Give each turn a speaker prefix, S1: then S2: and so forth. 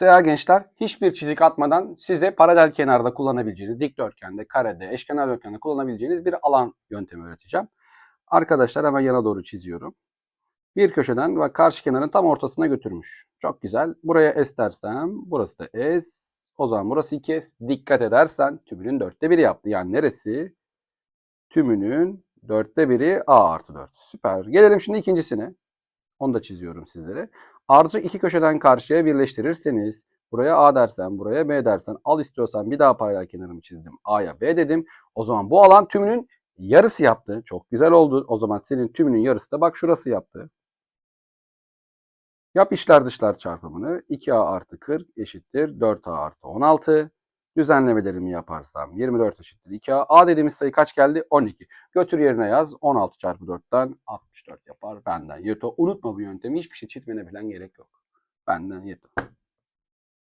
S1: SA gençler hiçbir çizik atmadan size paralel kenarda kullanabileceğiniz, dikdörtgende, karede, eşkenar dörtgende kullanabileceğiniz bir alan yöntemi öğreteceğim. Arkadaşlar hemen yana doğru çiziyorum. Bir köşeden ve karşı kenarın tam ortasına götürmüş. Çok güzel. Buraya S dersem burası da S. O zaman burası 2S. Dikkat edersen tümünün dörtte biri yaptı. Yani neresi? Tümünün dörtte biri A artı 4. Süper. Gelelim şimdi ikincisine. Onu da çiziyorum sizlere. Arcı iki köşeden karşıya birleştirirseniz buraya A dersen, buraya B dersen, al istiyorsan bir daha paralel kenarımı çizdim. A'ya B dedim. O zaman bu alan tümünün yarısı yaptı. Çok güzel oldu. O zaman senin tümünün yarısı da bak şurası yaptı. Yap içler dışlar çarpımını. 2A artı 40 eşittir 4A artı 16. Düzenlemelerimi yaparsam 24 eşittir 2A. A dediğimiz sayı kaç geldi? 12. Götür yerine yaz. 16 çarpı 4'ten 64 yapar. Benden yeto. Unutma bu yöntemi. Hiçbir şey çizmene falan gerek yok. Benden yeto.